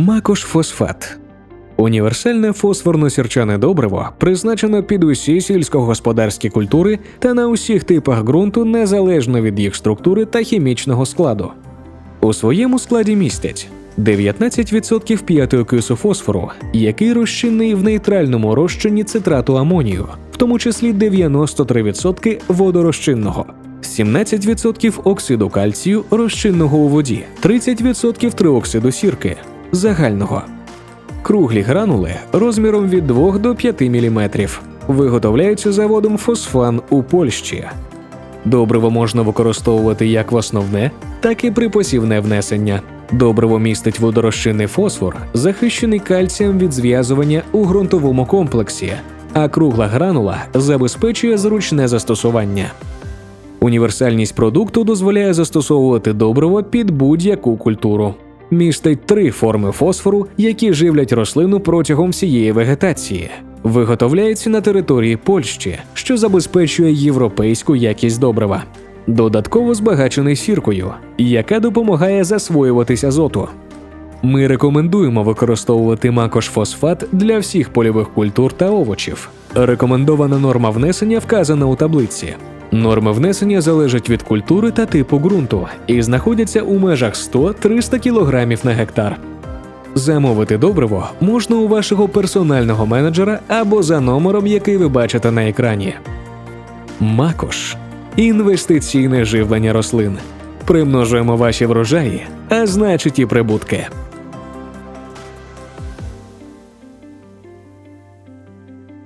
Макош фосфат. Універсальне фосфорно-сірчане добриво призначено під усі сільськогосподарські культури та на усіх типах ґрунту незалежно від їх структури та хімічного складу. У своєму складі містять 19% п'ятиокису фосфору, який розчинний в нейтральному розчині цитрату амонію, в тому числі 93% водорозчинного, 17% оксиду кальцію розчинного у воді, 30% триоксиду сірки загального. Круглі гранули розміром від 2 до 5 мм. Виготовляються заводом Фосфан у Польщі. Добриво можна використовувати як в основне, так і при посівне внесення. Добриво містить водорозчинний фосфор, захищений кальцієм від зв'язування у ґрунтовому комплексі, а кругла гранула забезпечує зручне застосування. Універсальність продукту дозволяє застосовувати добриво під будь-яку культуру. Містить три форми фосфору, які живлять рослину протягом всієї вегетації. Виготовляється на території Польщі, що забезпечує європейську якість добрива. Додатково збагачений сіркою, яка допомагає засвоюватись азоту. Ми рекомендуємо використовувати макош фосфат для всіх польових культур та овочів. Рекомендована норма внесення вказана у таблиці. Норми внесення залежать від культури та типу ґрунту і знаходяться у межах 100-300 кг на гектар. Замовити добриво можна у вашого персонального менеджера або за номером, який ви бачите на екрані. Макош інвестиційне живлення рослин. Примножуємо ваші врожаї, а значить і прибутки.